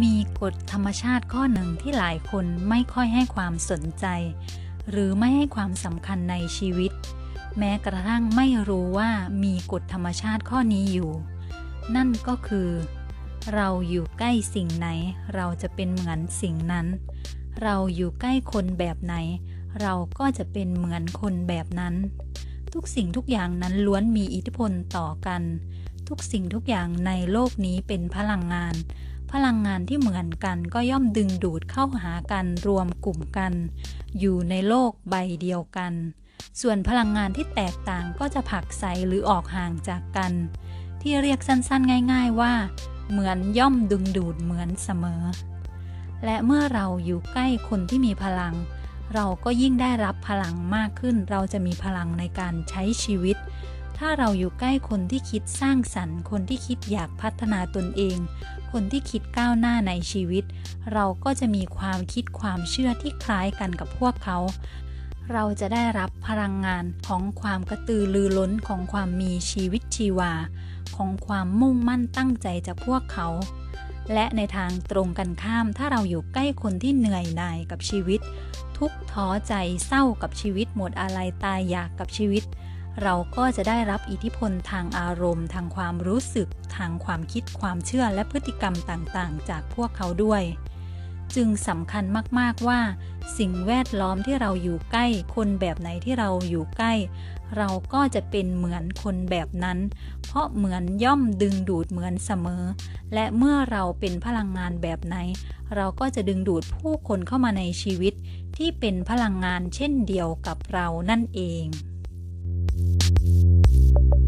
มีกฎธรรมชาติข้อหนึ่งที่หลายคนไม่ค่อยให้ความสนใจ หรือไม่ให้ความสำคัญในชีวิต แม้กระทั่งไม่รู้ว่ามีกฎธรรมชาติข้อนี้อยู่ นั่นก็คือ เราอยู่ใกล้สิ่งไหน เราจะเป็นเหมือนสิ่งนั้น เราอยู่ใกล้คนแบบไหน เราก็จะเป็นเหมือนคนแบบนั้น ทุกสิ่งทุกอย่างนั้นล้วนมีอิทธิพลต่อกัน ทุกสิ่งทุกอย่างในโลกนี้เป็นพลังงาน พลังงานที่เหมือนกันก็ย่อมดึงดูดเข้าหากันรวมกลุ่มกัน อยู่ในโลกใบเดียวกัน ส่วนพลังงานที่แตกต่างก็จะผลักไสหรือออกห่างจากกัน ที่เรียกสั้นๆง่าย ๆว่า เหมือนย่อมดึงดูดเหมือนเสมอ และเมื่อเราอยู่ใกล้คนที่มีพลัง เราก็ยิ่งได้รับพลังมากขึ้น เราจะมีพลังในการใช้ชีวิต ถ้าเราอยู่ใกล้คนที่คิดสร้างสรรค์ คนที่คิดอยากพัฒนาตนเอง คนที่คิดก้าวหน้าในชีวิต เราก็จะมีความคิดความเชื่อที่คล้ายกันกับพวกเขา เราจะได้รับพลังงานของความกระตือรือร้นของความมีชีวิตชีวา ของความมุ่งมั่นตั้งใจจากพวกเขา และในทางตรงกันข้าม ถ้าเราอยู่ใกล้คนที่เหนื่อยหน่ายกับชีวิต ทุกท้อใจเศร้ากับชีวิตหมดอะไรตายอยากกับชีวิต เราก็จะได้รับอิทธิพลทางอารมณ์ ทางความรู้สึก ทางความคิดความเชื่อและพฤติกรรมต่างๆ จากพวกเขาด้วย จึงสำคัญมากๆว่า สิ่งแวดล้อมที่เราอยู่ใกล้ คนแบบไหนที่เราอยู่ใกล้ เราก็จะเป็นเหมือนคนแบบนั้น เพราะเหมือนย่อมดึงดูดเหมือนเสมอ และเมื่อเราเป็นพลังงานแบบไหน เราก็จะดึงดูดผู้คนเข้ามาในชีวิต ที่เป็นพลังงานเช่นเดียวกับเรานั่นเอง Thank you.